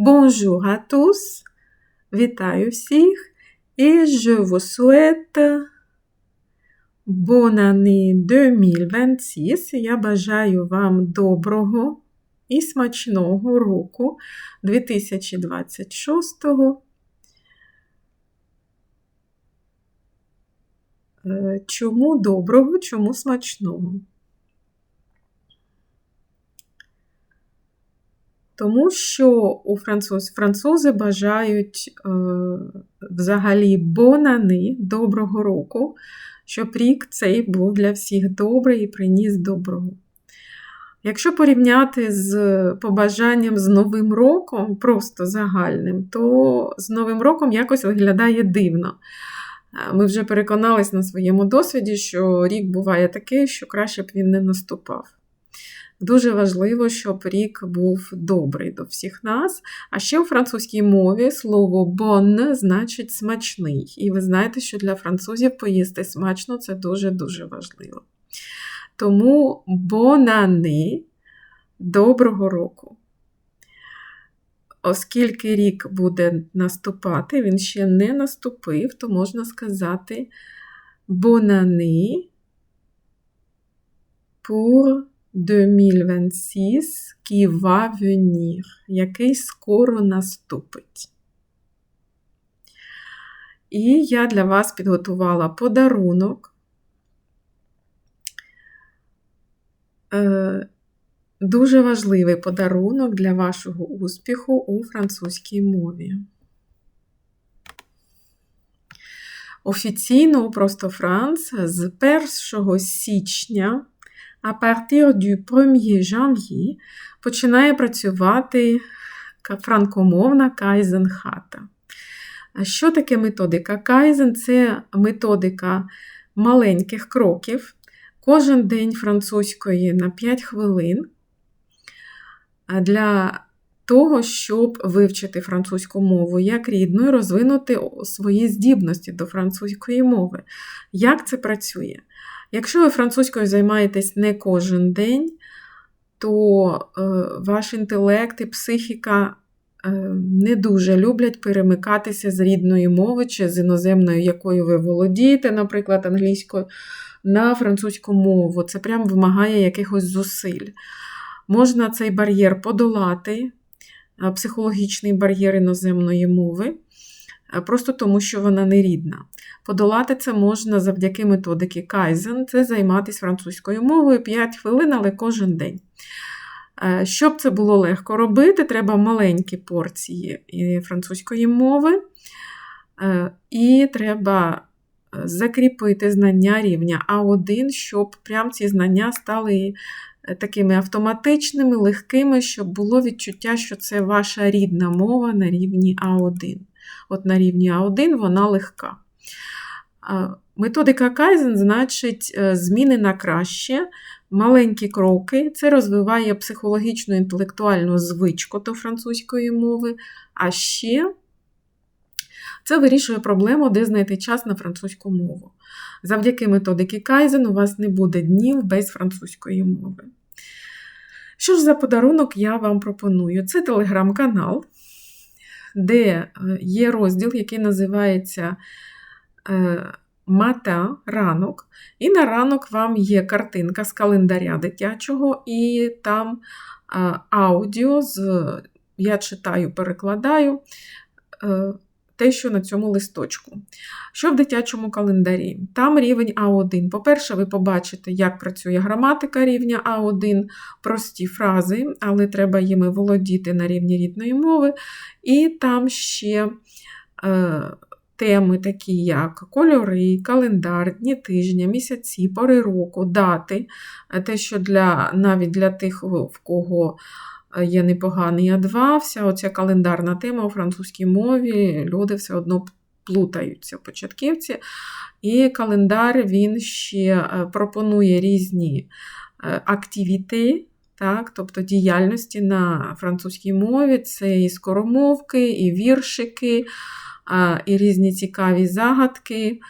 Bonjour à tous. Вітаю всіх. Et je vous souhaite bonne année 2026. Я бажаю вам доброго і смачного року 2026. Е, Чому доброго, чому смачного? Тому що у француз, французи бажають е, взагалі бонани доброго року, щоб рік цей був для всіх добрий і приніс доброго. Якщо порівняти з побажанням з Новим роком, просто загальним, то з Новим роком якось виглядає дивно. Е, ми вже переконались на своєму досвіді, що рік буває такий, що краще б він не наступав. Дуже важливо, щоб рік був добрий до всіх нас. А ще у французькій мові слово bon значить смачний. І ви знаєте, що для французів поїсти смачно це дуже-дуже важливо. Тому бонани доброго року. Оскільки рік буде наступати, він ще не наступив, то можна сказати бонани pour 2026 qui va venir, який скоро наступить. І я для вас підготувала подарунок. Е, дуже важливий подарунок для вашого успіху у французькій мові. Офіційно у просто Франц з 1 січня а partir du 1 janvier починає працювати франкомовна кайзен-хата. Що таке методика? Кайзен це методика маленьких кроків. Кожен день французької на 5 хвилин для того, щоб вивчити французьку мову як рідну і розвинути свої здібності до французької мови. Як це працює? Якщо ви французькою займаєтесь не кожен день, то е, ваш інтелект і психіка е, не дуже люблять перемикатися з рідної мови чи з іноземною, якою ви володієте, наприклад, англійською, на французьку мову. Це прям вимагає якихось зусиль. Можна цей бар'єр подолати, е, психологічний бар'єр іноземної мови. Просто тому, що вона не рідна. Подолати це можна завдяки методики Kaizen, це займатися французькою мовою 5 хвилин, але кожен день. Е, щоб це було легко робити, треба маленькі порції французької мови, е, і треба закріпити знання рівня А1, щоб прям ці знання стали такими автоматичними, легкими, щоб було відчуття, що це ваша рідна мова на рівні А1 от на рівні А1 вона легка. Методика Kaizen значить е, зміни на краще, маленькі кроки. Це розвиває психологічну інтелектуальну звичку до французької мови, а ще це вирішує проблему, де знайти час на французьку мову. Завдяки методики Kaizen у вас не буде днів без французької мови. Що ж за подарунок я вам пропоную? Це телеграм-канал де е, є розділ, який називається Мата ранок. І на ранок вам є картинка з календаря дитячого, і там е, аудіо, з, я читаю, перекладаю те, що на цьому листочку. Що в дитячому календарі? Там рівень А1. По-перше, ви побачите, як працює граматика рівня А1, прості фрази, але треба їми володіти на рівні рідної мови. І там ще е, теми, такі як кольори, календар, дні тижня, місяці, пори року, дати. Те, що для, навіть для тих, в кого Е, є непоганий А2, вся оця календарна тема у французькій мові, люди все одно плутаються початківці. І календар він ще е, пропонує різні е, активіти, так, тобто діяльності на французькій мові. Це і скоромовки, і віршики, і різні цікаві загадки.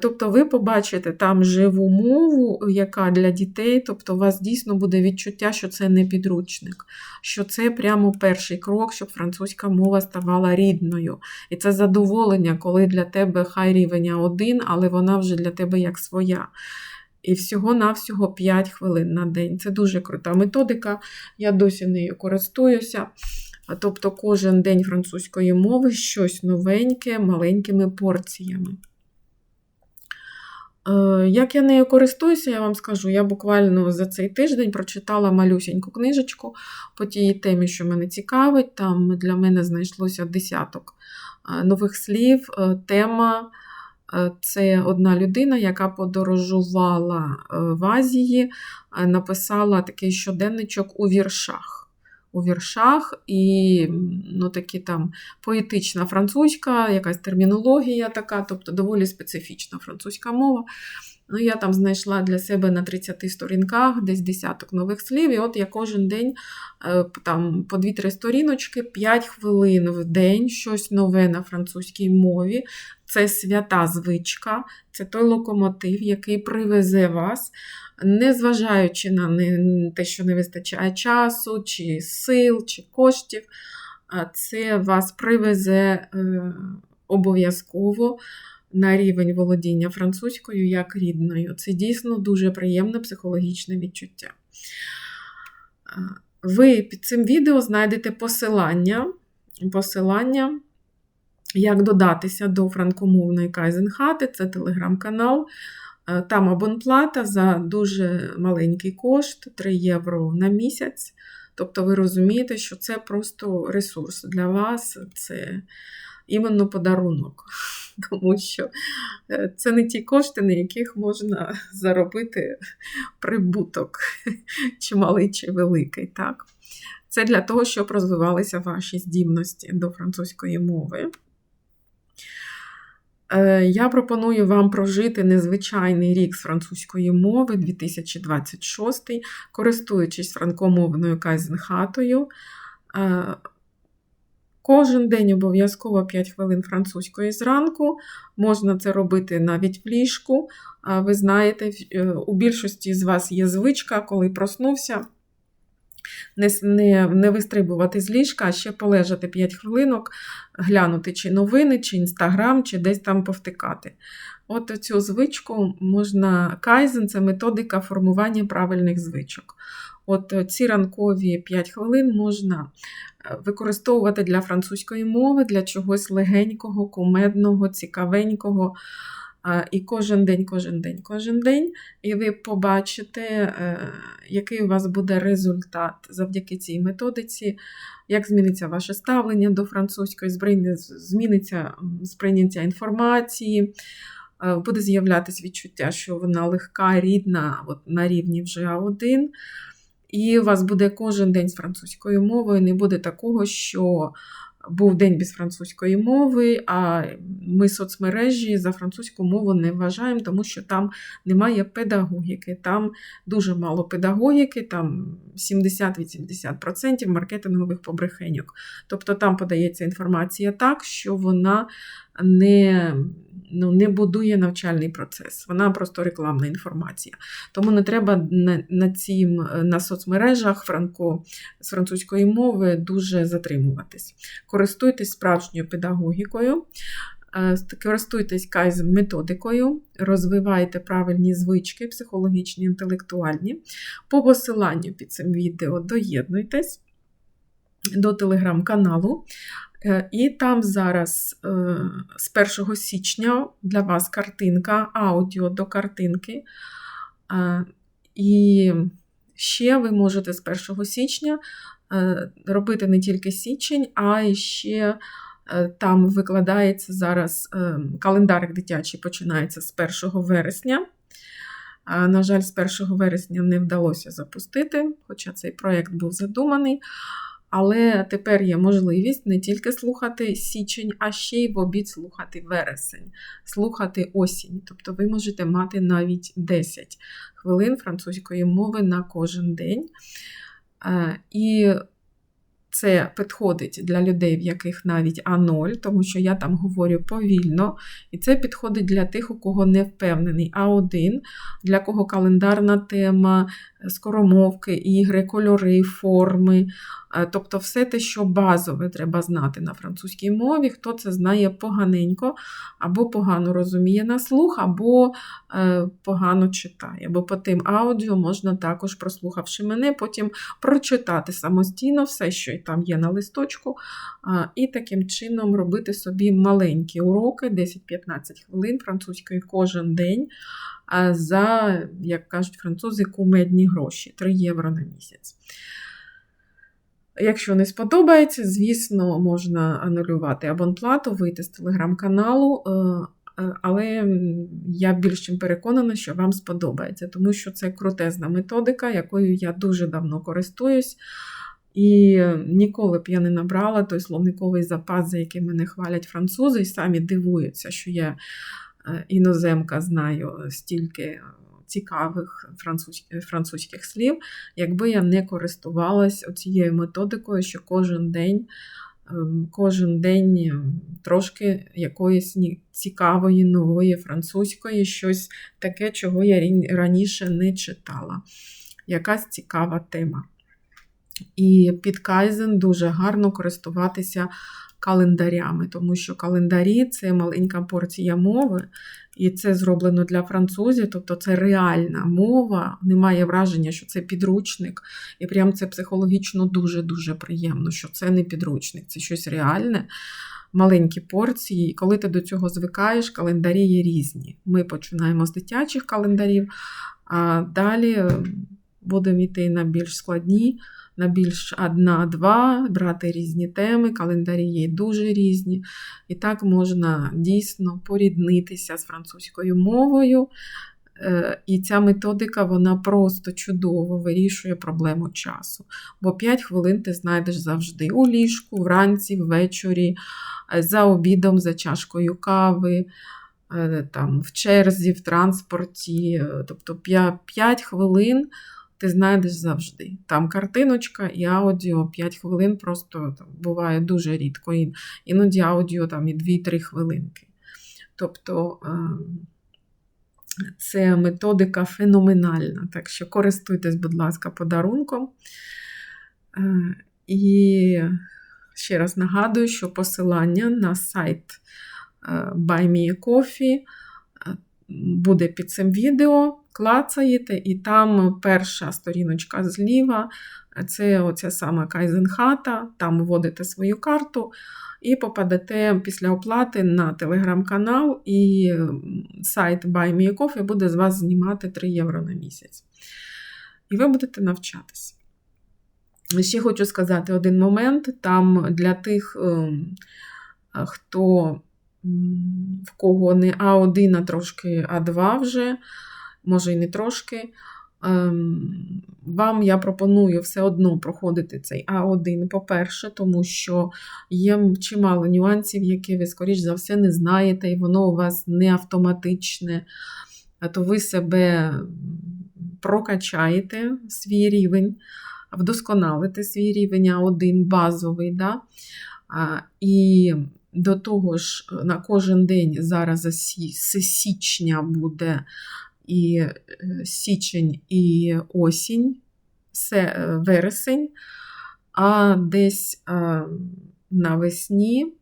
Тобто ви побачите там живу мову, яка для дітей, тобто у вас дійсно буде відчуття, що це не підручник, що це прямо перший крок, щоб французька мова ставала рідною. І це задоволення, коли для тебе хай рівень один, але вона вже для тебе як своя. І всього-навсього 5 хвилин на день. Це дуже крута методика, я досі нею користуюся. Тобто кожен день французької мови щось новеньке, маленькими порціями. Е, як я нею користуюся, я вам скажу, я буквально за цей тиждень прочитала малюсеньку книжечку по тій темі, що мене цікавить. Там для мене знайшлося десяток е, нових слів. Е, тема це одна людина, яка подорожувала в Азії, написала такий щоденничок у віршах у віршах, і ну, такі там поетична французька, якась термінологія така, тобто доволі специфічна французька мова. Ну, Я там знайшла для себе на 30 сторінках десь десяток нових слів. І от я кожен день е, там по 2-3 сторіночки, 5 хвилин в день щось нове на французькій мові. Це свята звичка, це той локомотив, який привезе вас незважаючи на те, що не вистачає часу, чи сил, чи коштів, це вас привезе е, обов'язково на рівень володіння французькою як рідною. Це дійсно дуже приємне психологічне відчуття. Ви під цим відео знайдете посилання, посилання, як додатися до франкомовної Кайзенхати, це телеграм-канал. Там абонплата за дуже маленький кошт 3 євро на місяць. Тобто ви розумієте, що це просто ресурс для вас, це іменно подарунок. Тому що е, це не ті кошти, на яких можна заробити прибуток, чи малий, чи великий. Так? Це для того, щоб розвивалися ваші здібності до французької мови. Е, я пропоную вам прожити незвичайний рік з французької мови 2026, користуючись франкомовною кайзенхатою. Кожен день обов'язково 5 хвилин французької зранку. Можна це робити навіть в ліжку. Ви знаєте, е, у більшості з вас є звичка, коли проснувся не не, не вистрибувати з ліжка, а ще полежати 5 хвилинок, глянути чи новини, чи інстаграм, чи десь там повтикати. От цю звичку можна. Кайзен це методика формування правильних звичок. От ці ранкові 5 хвилин можна е, використовувати для французької мови, для чогось легенького, кумедного, цікавенького. І кожен день, кожен день, кожен день, і ви побачите, е, який у вас буде результат завдяки цій методиці, як зміниться ваше ставлення до французької, зміниться сприйняття інформації, е, буде з'являтися відчуття, що вона легка, рідна, от на рівні вже А1. І у вас буде кожен день з французькою мовою, не буде такого, що був день без французької мови, а ми соцмережі за французьку мову не вважаємо, тому що там немає педагогіки, там дуже мало педагогіки, там 70-80% маркетингових побрехеньок. Тобто там подається інформація так, що вона не ну, не будує навчальний процес, вона просто рекламна інформація. Тому не треба на на, цім, на соцмережах франко, з французької мови дуже затримуватись. Користуйтесь справжньою педагогікою. Е, користуйтесь кайзен методикою, розвивайте правильні звички, психологічні, інтелектуальні. По посиланню під цим відео доєднуйтесь до телеграм-каналу. Е, і там зараз е, з 1 січня для вас картинка, аудіо до картинки. Е, і ще ви можете з 1 січня робити не тільки січень, а ще там викладається зараз календарик дитячий починається з 1 вересня. На жаль, з 1 вересня не вдалося запустити, хоча цей проєкт був задуманий. Але тепер є можливість не тільки слухати січень, а ще й в обід слухати вересень, слухати осінь. Тобто ви можете мати навіть 10 хвилин французької мови на кожен день. Е, і це підходить для людей, в яких навіть А0, тому що я там говорю повільно. І це підходить для тих, у кого не впевнений А1, для кого календарна тема, скоромовки, ігри, кольори, форми. Е, тобто все те, що базове треба знати на французькій мові, хто це знає поганенько, або погано розуміє на слух, або е, погано читає. Бо по тим аудіо можна також, прослухавши мене, потім прочитати самостійно все, що там є на листочку, і таким чином робити собі маленькі уроки, 10-15 хвилин французької кожен день. За, як кажуть французи, кумедні гроші 3 євро на місяць. Якщо не сподобається, звісно, можна анулювати абонплату, вийти з телеграм-каналу, е, е, але я більш чим переконана, що вам сподобається, тому що це крутезна методика, якою я дуже давно користуюсь. І ніколи б я не набрала той словниковий запас, за який мене хвалять французи, і самі дивуються, що я іноземка знаю стільки цікавих французьких слів, якби я не користувалась цією методикою, що кожен день. Ем, кожен день трошки якоїсь цікавої, нової французької, щось таке, чого я раніше не читала. Якась цікава тема. І під Кайзен дуже гарно користуватися календарями, тому що календарі це маленька порція мови, і це зроблено для французів, тобто це реальна мова, немає враження, що це підручник. І прям це психологічно дуже-дуже приємно, що це не підручник, це щось реальне. Маленькі порції, і коли ти до цього звикаєш, календарі є різні. Ми починаємо з дитячих календарів, а далі будемо йти на більш складні на більш одна-два, брати різні теми, календарі є дуже різні. І так можна дійсно поріднитися з французькою мовою. Е, і ця методика вона просто чудово вирішує проблему часу. Бо 5 хвилин ти знайдеш завжди у ліжку, вранці, ввечері, е, за обідом, за чашкою кави, е, там, в черзі, в транспорті. Тобто 5 хвилин ти знайдеш завжди. Там картиночка і аудіо 5 хвилин просто там, буває дуже рідко. Іноді аудіо там і 2-3 хвилинки. Тобто ем, це методика феноменальна. Так що користуйтесь, будь ласка, подарунком. Е, і ще раз нагадую, що посилання на сайт е, Е, буде під цим відео клацаєте, і там перша сторіночка зліва це оця сама Кайзенхата, там вводите свою карту і попадете після оплати на телеграм-канал, і сайт Buy Me Coffee буде з вас знімати 3 євро на місяць. І ви будете навчатись. Ще хочу сказати один момент: там для тих, ем, хто в кого не А1, а трошки А2 вже може і не трошки. Ем, вам я пропоную все одно проходити цей А1, по-перше, тому що є чимало нюансів, які ви, скоріш за все, не знаєте, і воно у вас не автоматичне, то ви себе прокачаєте свій рівень, вдосконалите свій рівень А1 базовий. Да? І до того ж, на кожен день зараз з січня буде і е, січень, і осінь, це е, вересень, а десь е, навесні,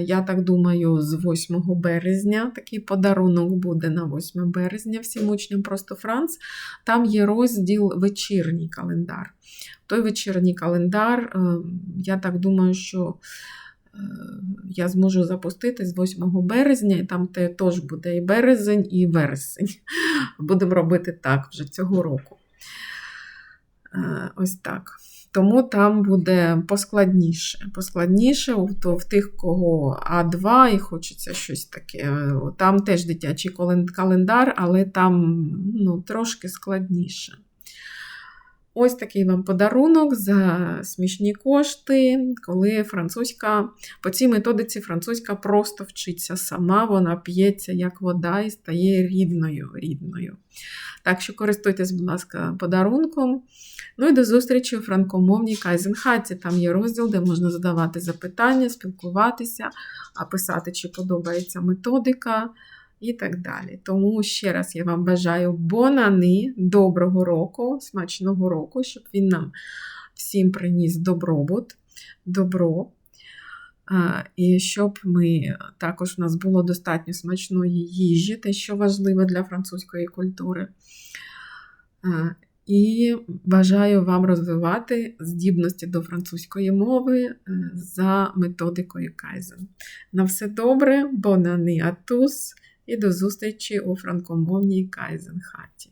я так думаю, з 8 березня такий подарунок буде на 8 березня всім учням просто Франц. Там є розділ вечірній календар. Той вечірній календар, я так думаю, що я зможу запустити з 8 березня, і там теж буде і березень, і вересень. Будемо робити так вже цього року. Е, ось так. Тому там буде поскладніше. Поскладніше то в тих, кого А2 і хочеться щось таке. Там теж дитячий календар, але там ну, трошки складніше. Ось такий вам подарунок за смішні кошти, коли французька, по цій методиці французька просто вчиться сама, вона п'ється як вода і стає рідною. рідною. Так що користуйтесь, будь ласка, подарунком. Ну і до зустрічі у франкомовній Кайзенхаті. Там є розділ, де можна задавати запитання, спілкуватися, а писати, чи подобається методика і так далі. Тому ще раз я вам бажаю бонани, доброго року, смачного року, щоб він нам всім приніс добробут, добро. І щоб ми також у нас було достатньо смачної їжі, те, що важливо для французької культури. І бажаю вам розвивати здібності до французької мови е, за методикою Кайзен. На все добре, бонани атус! І до зустрічі у франкомовній Кайзенхаті.